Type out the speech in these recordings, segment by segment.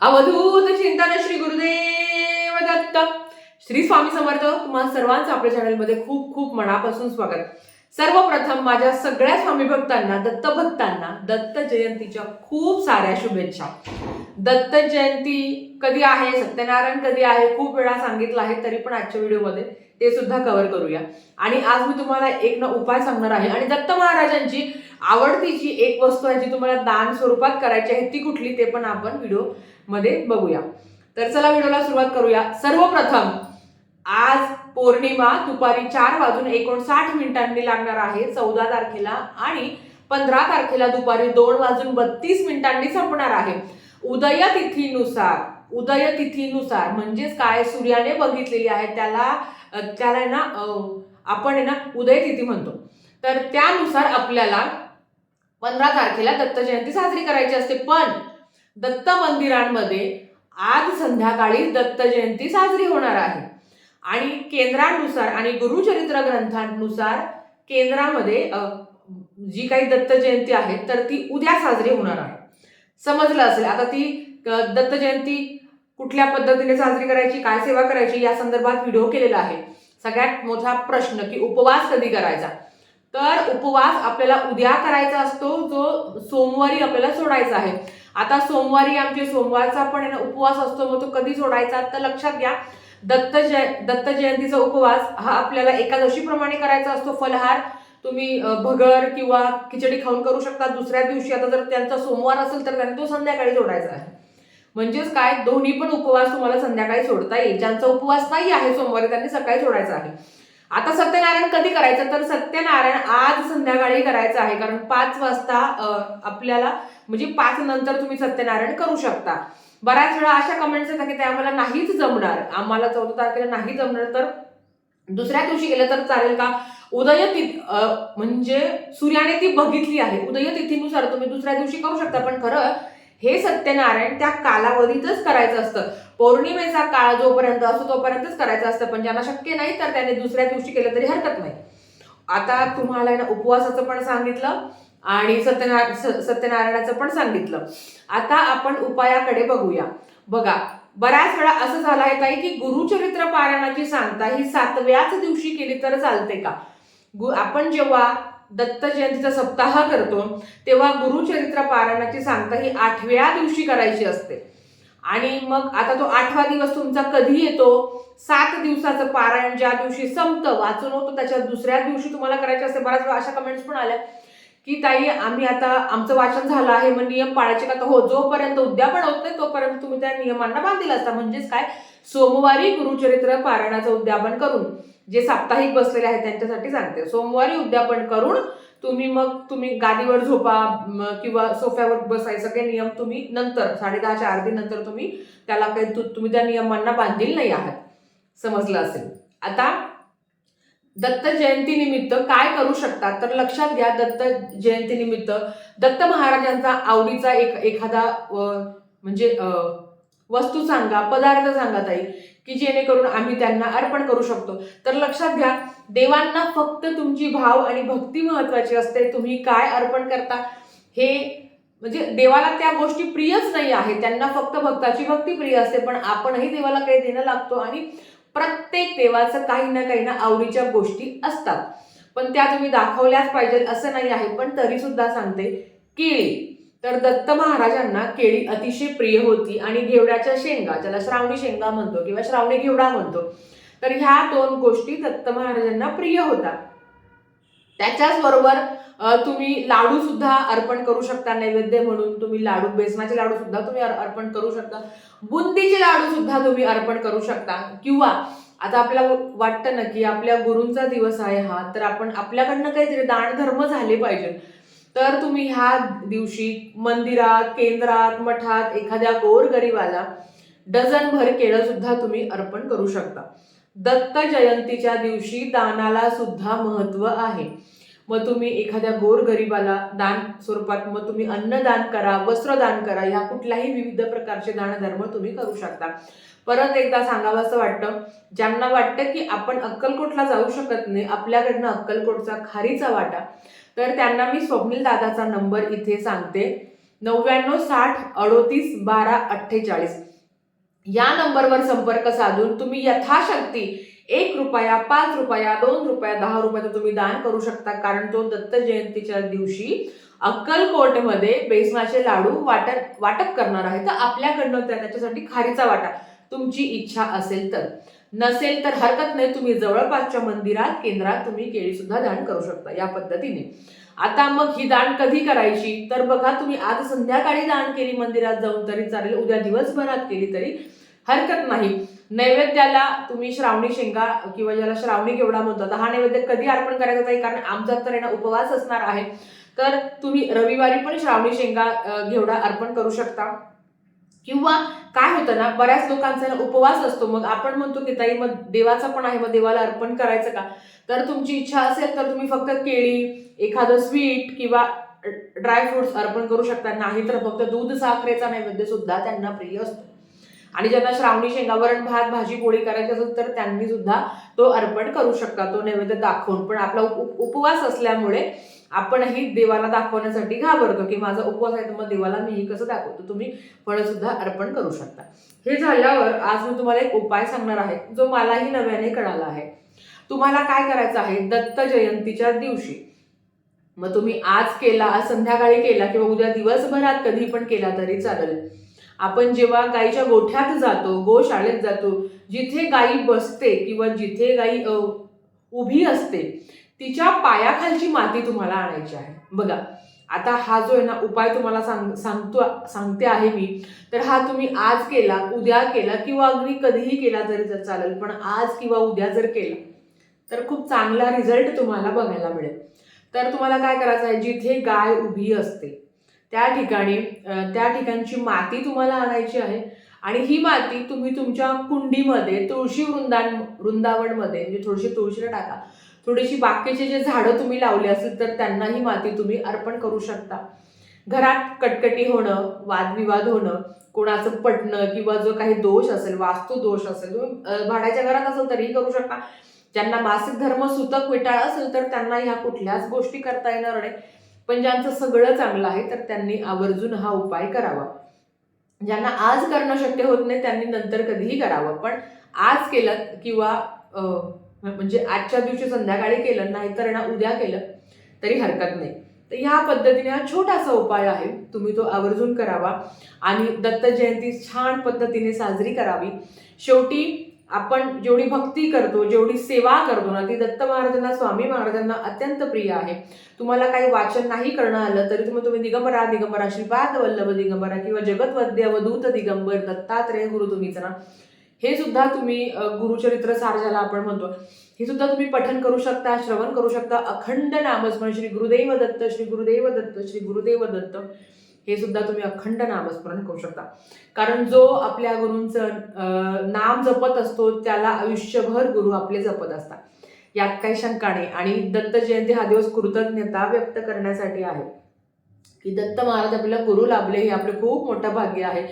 अवधूत चिंतन श्री गुरुदेव दत्त. श्री स्वामी समर्थ तुम्हाला सर्वांचं आपल्या चॅनलमध्ये खूप खूप मनापासून स्वागत. सर्वप्रथम माझ्या सगळ्या स्वामी भक्तांना दत्त भक्तांना दत्त जयंतीच्या खूप साऱ्या शुभेच्छा. दत्त जयंती कधी आहे? सत्यनारायण कधी आहे? खूप वेळा सांगितलं आहे तरी पण आजच्या व्हिडिओमध्ये ते सुद्धा कव्हर करूया. आणि आज मी तुम्हाला एक ना उपाय सांगणार आहे. आणि दत्त महाराजांची आवडतीची एक वस्तू आहे जी तुम्हाला दान स्वरूपात करायची आहे ती कुठली ते पण आपण व्हिडिओ मध्ये बघूया. तर चला व्हिडिओला सुरुवात करूया. सर्वप्रथम आज पौर्णिमा दुपारी चार वाजून एकोणसाठ मिनिटांनी लागणार आहे चौदा तारखेला आणि पंधरा तारखेला दुपारी दोन वाजून बत्तीस मिनिटांनी संपणार आहे. उदय तिथीनुसार उदय तिथीनुसार म्हणजेच काय? सूर्याने बघितलेली आहे. त्याला त्याला आहे ना आपण आहे ना उदय तिथी म्हणतो. तर त्यानुसार आपल्याला पंधरा तारखेला दत्त जयंती साजरी करायची असते. पण दत्त मंदिरांमध्ये आज संध्याकाळी दत्त जयंती साजरी होणार आहे. आणि केंद्रानुसार आणि गुरुचरित्र ग्रंथांनुसार केंद्रामध्ये जी काही दत्त जयंती आहे तर ती उद्या साजरी होणार आहे. समजलं असेल. आता ती दत्त जयंती कुठल्या पद्धतीने साजरी करायची काय सेवा करायची या संदर्भात व्हिडिओ केलेला आहे. सगळ्यात मोठा प्रश्न की उपवास कधी करायचा? तर उपवास आपल्याला उद्या करायचा असतो जो सोमवारी आपल्याला सोडायचा आहे. आता सोमवारी आमचे सोमवारचा पण उपवास असतो मग तो कधी सोडायचा? तर लक्षात घ्या दत्त जय दत्त जयंतीचा उपवास हा आपल्याला एकादशीप्रमाणे करायचा असतो. फलहार तुम्ही भगर किंवा खिचडी खाऊन करू शकता. दुसऱ्या दिवशी आता जर त्यांचा सोमवार असेल तर त्यांनी तो संध्याकाळी सोडायचा आहे. म्हणजेच काय? दोन्ही पण उपवास तुम्हाला संध्याकाळी सोडता येईल. ज्यांचा उपवास नाही आहे सोमवारी त्यांनी सकाळी सोडायचा आहे. आता सत्यनारायण कधी करायचं? तर सत्यनारायण आज संध्याकाळी करायचं आहे. कारण पाच वाजता आपल्याला म्हणजे पाच नंतर तुम्ही सत्यनारायण करू शकता. बऱ्याच वेळा अशा कमेंट्स येतात की ते आम्हाला नाहीच जमणार. आम्हाला चौदा तारखेला नाही जमणार तर दुसऱ्या दिवशी गेलं तर चालेल का? उदय म्हणजे सूर्याने ती बघितली आहे. उदय तिथीनुसार तुम्ही दुसऱ्या दिवशी करू शकता. पण खरं हे सत्यनारायण त्या कालावधीतच करायचं असतं. पौर्णिमेचा काळ जोपर्यंत असतो तोपर्यंतच करायचं असतं. पण ज्यांना शक्य नाही तर त्याने दुसऱ्या दिवशी केलं तरी हरकत नाही. आता तुम्हाला ना उपवासाचं पण सांगितलं आणि सत्यनारायण सत्यनारायणाचं पण सांगितलं. आता आपण उपायाकडे बघूया. बघा बऱ्याच वेळा असं झालं आहे ताई की गुरुचरित्र पारायणाची सांगता ही सातव्याच दिवशी केली तर चालते का? गु आपण जेव्हा दत्त जयंतीचा सप्ताह करतो तेव्हा गुरुचरित्र पारायणाची सांगता ही आठव्या दिवशी करायची असते. आणि मग आता तो आठवा दिवस तुमचा कधी येतो? सात दिवसाचं पारायण ज्या दिवशी संपतं वाचून होतं त्याच्या दुसऱ्या दिवशी तुम्हाला करायचे असते. बऱ्याच वेळा अशा कमेंट्स पण आल्या की ताई आम्ही आता आमचं वाचन झालं आहे मग नियम पाळायचे का? तर हो जोपर्यंत उद्यापन होत नाही तोपर्यंत तुम्ही त्या नियमांना बांधील असता. म्हणजेच काय? सोमवारी गुरुचरित्र पारायणाचं उद्यापन करून जे साप्ताहिक बसलेले आहेत त्यांच्यासाठी सांगते. सोमवारी उद्यापन करून तुम्ही मग तुम्ही गादीवर झोपा किंवा सोफ्यावर बसायचं काही नियम तुम्ही नंतर साडेदहाच्या आरती नंतर तुम्ही त्याला काही तुम्ही त्या नियमांना बांधील नाही आहात. समजलं असेल. आता दत्त जयंती निमित्त काय करू शकतात? तर लक्षात घ्या दत्त जयंती निमित्त दत्त महाराजांचा आवडीचा एक एखादा म्हणजे वस्तू सांगा पदार्थ सांगा ताई की जेणेकरून आम्ही त्यांना अर्पण करू शकतो. तर लक्षात घ्या देवांना फक्त तुमची भाव आणि भक्ती महत्वाची असते. तुम्ही काय अर्पण करता? हे म्हणजे देवाला त्या गोष्टी प्रियच नाही आहे त्यांना फक्त भक्ताची भक्ती प्रिय असते पण आपणही देवाला काही देणं लागतो आणि प्रत्येक देवाचं काही ना काही ना आवडीच्या गोष्टी असतात. पण त्या तुम्ही दाखवल्याच पाहिजेत असं नाही आहे. पण तरी सुद्धा सांगते केळी. तर दत्त महाराजांना केळी अतिशय प्रिय होती आणि घेवड्याच्या शेंगा ज्याला श्रावणी शेंगा म्हणतो किंवा श्रावणी घेवडा म्हणतो तर ह्या दोन गोष्टी दत्त महाराजांना प्रिय होता. त्याच्याच बरोबर तुम्ही लाडू सुद्धा अर्पण करू शकता नैवेद्य म्हणून. तुम्ही लाडू बेसनाचे लाडू सुद्धा तुम्ही अर्पण करू शकता. बुंदीचे लाडू सुद्धा तुम्ही अर्पण करू शकता. किंवा आता आपल्याला वाटतं ना की आपल्या गुरूंचा दिवस आहे हा तर आपण आपल्याकडनं काहीतरी दान धर्म झाले पाहिजे. तर तुम्ही ह्या दिवशी मंदिरात केंद्रात मठात एखाद्या गोरगरीबाला डझनभर केळं सुद्धा तुम्ही अर्पण करू शकता. दत्त जयंतीच्या दिवशी दानाला सुद्धा महत्त्व आहे. मग तुम्ही एखाद्या गोरगरिबाला दान स्वरूपात मग तुम्ही अन्नदान करा वस्त्रदान करा ह्या कुठल्याही विविध प्रकारचे दानधर्म तुम्ही करू शकता. परत एकदा सांगावं असं वाटतं ज्यांना वाटतं की आपण अक्कलकोटला जाऊ शकत नाही आपल्याकडनं अक्कलकोटचा खारीचा वाटा तर त्यांना मी स्वप्नील दादाचा नंबर इथे सांगते. नव्याण्णव साठ अडोतीस बारा अठ्ठेचाळीस. या नंबरवर संपर्क साधून तुम्ही यथाशक्ती एक रुपया पाच रुपया दोन रुपया दहा रुपयाचं तुम्ही दान करू शकता. कारण तो दत्त जयंतीच्या दिवशी अक्कलकोटमध्ये बेसनाचे लाडू वाटप वाटप करणार आहे. तर आपल्याकडनं त्या- त्याच्यासाठी खारीचा वाटा. तुमची इच्छा असेल तर. नसेल तर हरकत नाही तुम्ही जवळपासच्या मंदिरात केंद्रात तुम्ही केळी सुद्धा दान करू शकता या पद्धतीने. आता मग ही दान कधी करायची? तर बघा तुम्ही आज संध्याकाळी दान केली मंदिरात जाऊन तरी चालेल. उद्या दिवसभरात केली तरी हरकत नाही. नैवेद्याला तुम्ही श्रावणी शेंगा किंवा ज्याला श्रावणी घेवडा म्हणतो तर हा नैवेद्य कधी अर्पण करायचा नाही कारण आमचा तर येणं उपवास असणार आहे. तर तुम्ही रविवारी पण श्रावणी शेंगा घेवडा अर्पण करू शकता. किंवा काय होतं ना बऱ्याच लोकांचा उपवास असतो. मग आपण म्हणतो की ताई मग देवाचा पण आहे मग देवाला अर्पण करायचं का? तर तुमची इच्छा असेल तर तुम्ही फक्त केळी एखादं स्वीट किंवा ड्राय फ्रुट्स अर्पण करू शकता. नाही तर फक्त दूध साखरेचा नैवेद्य सुद्धा त्यांना प्रिय असतो. आणि ज्यांना श्रावणी शेंगा वरण भात भाजी पोळी करायची असेल तर त्यांनी सुद्धा तो अर्पण करू शकता. तो नैवेद्य दाखवून. पण आपला उप- उपवास असल्यामुळे आपणही देवाला दाखवण्यासाठी घाबरतो की माझा उपवास आहे तर मग देवाला मीही कसं दाखवतो? तुम्ही फळं सुद्धा अर्पण करू शकता. हे झाल्यावर आज मी तुम्हाला एक उपाय सांगणार आहे जो मलाही नव्याने कळाला आहे. तुम्हाला काय करायचं आहे? दत्त जयंतीच्या दिवशी. मग तुम्ही आज केला आज संध्याकाळी केला किंवा उद्या दिवसभरात कधी पण केला तरी चालेल. आपण जेव्हा गाईच्या गोठ्यात जातो गोशाळेत जातो जिथे गाई बसते किंवा जिथे गाई उभी असते तिच्या पायाखालची माती तुम्हाला आणायची आहे. बघा आता हा जो आहे ना उपाय तुम्हाला सांग सांगतो सांगते आहे मी. तर हा तुम्ही आज केला उद्या केला किंवा अगदी कधीही केला तरी जर चालेल पण आज किंवा उद्या जर केला तर खूप चांगला रिझल्ट तुम्हाला बघायला मिळेल. तर तुम्हाला काय करायचं आहे जिथे गाय उभी असते त्या ठिकाणी त्या ठिकाणची माती तुम्हाला आणायची आहे. आणि ही माती तुम्ही तुमच्या कुंडीमध्ये तुळशी वृंदान वृंदावनमध्ये म्हणजे थोडीशी तुळशीला टाका. थोडीशी बाकीचे जे झाडं तुम्ही लावली असेल तर त्यांनाही माती तुम्ही अर्पण करू शकता. घरात कटकटी होणं वादविवाद होणं कोणाचं पटणं किंवा जो काही दोष असेल वास्तू दोष असेल तुम्ही भाड्याच्या घरात असेल तरीही करू शकता. ज्यांना मासिक धर्म सुतक विटाळ असेल तर त्यांना ह्या कुठल्याच गोष्टी करता येणार नाही. पण ज्यांचं सगळं चांगलं आहे तर त्यांनी आवर्जून हा उपाय करावा. ज्यांना आज करणं शक्य होत नाही त्यांनी नंतर कधीही करावं. पण आज केलं किंवा म्हणजे आजच्या दिवशी संध्याकाळी केलं नाही तर ना उद्या केलं तरी हरकत नाही. तर ह्या पद्धतीने हा छोटासा उपाय आहे. तुम्ही तो आवर्जून करावा आणि दत्त जयंती छान पद्धतीने साजरी करावी. शेवटी आपण जेवढी भक्ती करतो जेवढी सेवा करतो ना ती दत्त महाराजांना स्वामी महाराजांना अत्यंत प्रिय आहे. तुम्हाला काही वाचन नाही करणं आलं तरी तुम्ही तुम्ही दिगंबरा दिगंबरा श्रीपाद वल्लभ दिगंबरा किंवा जगतवद्य अवधूत दिगंबर दत्तात्रय गुरु तुम्हीच ना. हे सुद्धा तुम्ही गुरुचरित्र सार ज्याला आपण म्हणतो हे सुद्धा तुम्ही पठन करू शकता श्रवण करू शकता. अखंड नामस्मरण श्री गुरुदेव दत्त श्री गुरुदेव दत्त श्री गुरुदेव दत्त हे सुद्धा तुम्ही अखंड नामस्मरण करू शकता. कारण जो आपल्या गुरूंचं अं, नाम जपत असतो त्याला आयुष्यभर गुरु आपले जपत असतात. यात काही शंका नाही. आणि दत्त जयंती हा दिवस कृतज्ञता व्यक्त करण्यासाठी आहे. की दत्त महाराज आपल्याला गुरु लाभले हे आपलं खूप मोठं भाग्य आहे.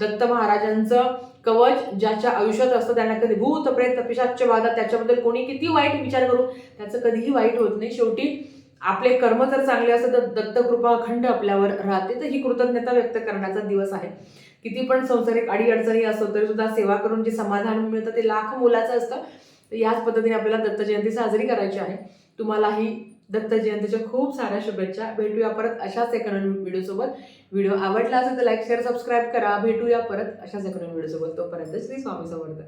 दत्त महाराजांचं कवच ज्याच्या आयुष्यात असतं त्यांना कधी भूत प्रेत पिशाच्य बाधा त्याच्याबद्दल कोणी किती वाईट विचार करू त्याचं कधीही वाईट होत नाही. शेवटी आपले कर्म जर चांगले असतात तर दत्त कृपा अखंड आपल्यावर राहते. तर ही कृतज्ञता व्यक्त करण्याचा दिवस आहे. किती पण संसारिक अडीअडचणी असो तरी सुद्धा सेवा करून जे समाधान मिळतं ते लाख मोलाचं असतं. तर याच पद्धतीने आपल्याला दत्त जयंती साजरी करायची आहे. तुम्हालाही दत्त जयंतीच्या खूप साऱ्या शुभेच्छा. भेटूया परत अशाच एका नवीन व्हिडिओसोबत. व्हिडिओ आवडला असेल तर लाईक शेअर सबस्क्राईब करा. भेटूया परत अशाच एका नवीन व्हिडिओसोबत. तोपर्यंत श्री स्वामी समर्थ.